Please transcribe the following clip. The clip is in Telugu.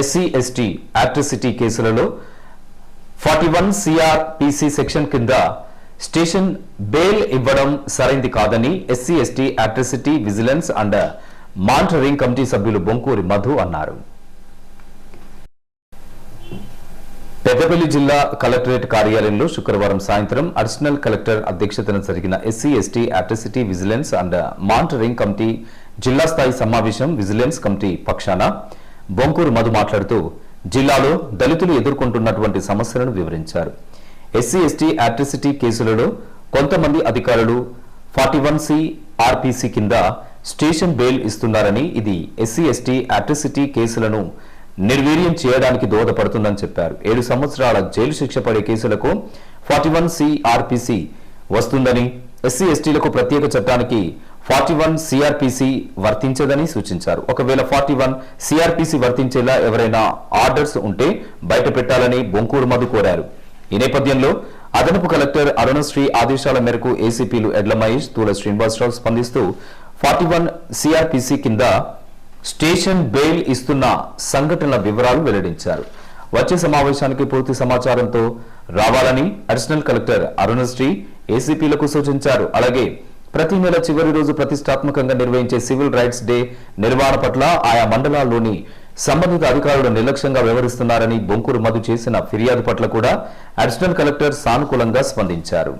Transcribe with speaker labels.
Speaker 1: ఎస్సీ ఎస్టీ యాట్రిసిటీ కేసులలో ఫార్టీ వన్ సిఆర్పిసి సెక్షన్ కింద స్టేషన్ బెయిల్ ఇవ్వడం సరైంది కాదని SC ST atrocity vigilance and monitoring committee సభ్యులు బొంకూరి మధు అన్నారు. పెద్దపల్లి జిల్లా కలెక్టరేట్ కార్యాలయంలో శుక్రవారం సాయంత్రం అడిషనల్ కలెక్టర్ అధ్యక్షతన జరిగిన SC ST atrocity vigilance and monitoring committee జిల్లా స్థాయి సమావేశం విజిలెన్స్ కమిటీ పక్షాన బొంకూరు మధు మాట్లాడుతూ జిల్లాలో దళితులు ఎదుర్కొంటున్నటువంటి సమస్యలను వివరించారు. ఎస్సీ ఎస్టీ అట్రిసిటీ కేసులలో కొంతమంది అధికారులు ఫార్టీ వన్ సి ఆర్పిసి కింద స్టేషన్ బెయిల్ ఇస్తున్నారని ఇది ఎస్సీ ఎస్టీ అట్రిసిటీ కేసులను నిర్వీర్యం చేయడానికి దోహదపడుతుందని చెప్పారు. ఏడు సంవత్సరాల జైలు శిక్ష పడే కేసులకు ఫార్టీ వన్ సిఆర్పిసి వస్తుందని ఎస్సీ ఎస్టీలకు ప్రత్యేక చట్టానికి ఫార్టీ వన్ సిఆర్పిసి వర్తించదని సూచించారు. ఒకవేళ ఫార్టీ వన్ సిఆర్పిసి వర్తించేలా ఎవరైనా ఆర్డర్స్ ఉంటే బయట పెట్టాలని బొంకూరు మధు కోరారు. ఈ నేపథ్యంలో అదనపు కలెక్టర్ అరుణశ్రీ ఆదేశాల మేరకు ఏసీపీలు ఎడ్ల మహేష్ తూల శ్రీనివాసరావు స్పందిస్తూ ఫార్టీ వన్ సిఆర్పిసి కింద స్టేషన్ బెయిల్ ఇస్తున్న సంఘటనల వివరాలు వెల్లడించారు. వచ్చే సమావేశానికి పూర్తి సమాచారంతో రావాలని అడిషనల్ కలెక్టర్ అరుణశ్రీ ఏసీపీలకు సూచించారు. అలాగే ప్రతి నెల చివరి రోజు ప్రతిష్టాత్మకంగా నిర్వహించే సివిల్ రైట్స్ డే నిర్వహణ పట్ల ఆయా మండలాల్లోని సంబంధిత అధికారులు నిర్లక్ష్యంగా వ్యవహరిస్తున్నారని బొంకూరు మధు చేసిన ఫిర్యాదు పట్ల కూడా అడిషనల్ కలెక్టర్ సానుకూలంగా స్పందించారు.